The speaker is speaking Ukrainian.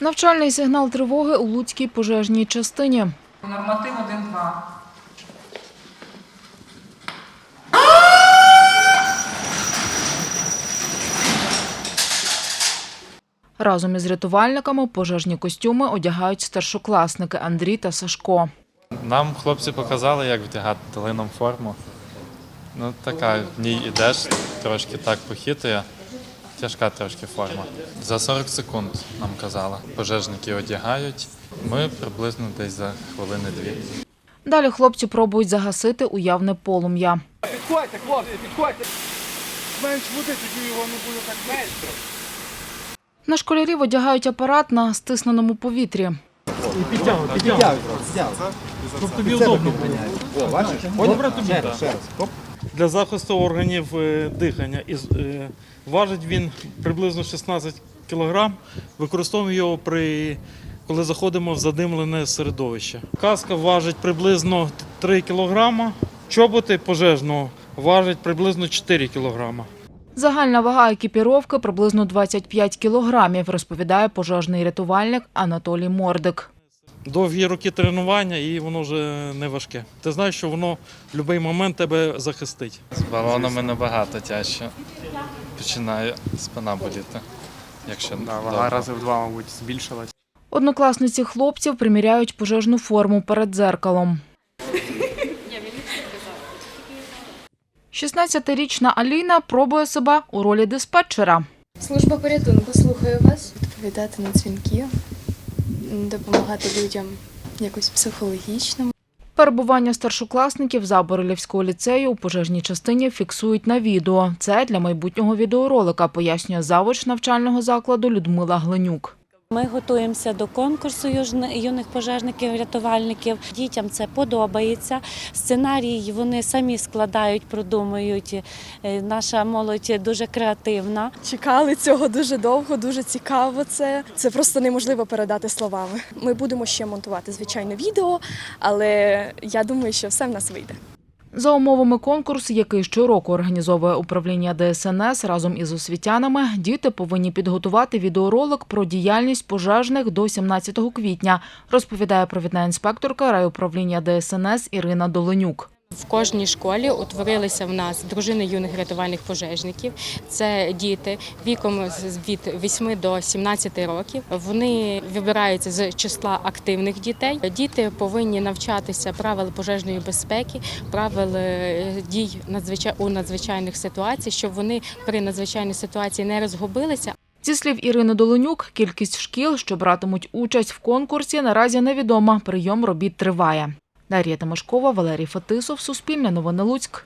Навчальний сигнал тривоги у Луцькій пожежній частині. Норматив 1-2. Разом із рятувальниками пожежні костюми одягають старшокласники Андрій та Сашко. Нам хлопці показали, як вдягати, дали нам форму. Ну, така, в ній ідеш, трошки так похитує. Тяжка трошки форма. За 40 секунд нам казали. Пожежники одягають. Ми приблизно десь за хвилини-дві. Далі хлопці пробують загасити уявне полум'я. Підходьте, хлопці, підходьте. Менш води, тоді його не буде так менше. На школярів одягають апарат на стисненому повітрі. Щоб тобі удобно було. Добре тобі так. Для захисту органів е, дихання. І, е, важить він приблизно 16 кг. Використовуємо його при коли заходимо в задимлене середовище. Каска важить приблизно 3 кг. Чоботи пожежного важать приблизно 4 кг. Загальна вага екіпіровки приблизно 25 кілограмів, розповідає пожежний рятувальник Анатолій Мордик. Довгі роки тренування і воно вже не важке. Ти знаєш, що воно в будь-який момент тебе захистить. З балонами набагато тяжче. Починає спина боліти. Якщо Да, вага рази в два, мабуть, збільшилась. Однокласниці хлопців приміряють пожежну форму перед дзеркалом. 16-річна Аліна пробує себе у ролі диспетчера. Служба порятунку, слухаю вас. Відповідати на дзвінки, допомагати людям якось психологічно. Перебування старшокласників Заборилівського ліцею у пожежній частині фіксують на відео. Це для майбутнього відеоролика, пояснює завуч навчального закладу Людмила Гленюк. Ми готуємося до конкурсу юних пожежників-рятувальників. Дітям це подобається. Сценарій вони самі складають, продумують. Е, Наша молодь дуже креативна. Чекали цього дуже довго, дуже цікаво. Це це просто неможливо передати словами. Ми будемо ще монтувати звичайно відео, але я думаю, що все в нас вийде. За умовами конкурсу, який щороку організовує управління ДСНС разом із освітянами, діти повинні підготувати відеоролик про діяльність пожежних до 17 квітня, розповідає провідна інспекторка райуправління ДСНС Ірина Доленюк. В кожній школі утворилися в нас дружини юних рятувальних пожежників. Це діти віком від 8 до 17 років. Вони вибираються з числа активних дітей. Діти повинні навчатися правил пожежної безпеки, правил е, дій у надзвичайних ситуаціях, щоб вони при надзвичайній ситуації не розгубилися, Зі слів Ірини Доленюк, кількість шкіл, що братимуть участь в конкурсі, наразі невідома. Прийом робіт триває. Дар'я Тимошкова, Валерій Фетисов, Суспільне новини Луцьк.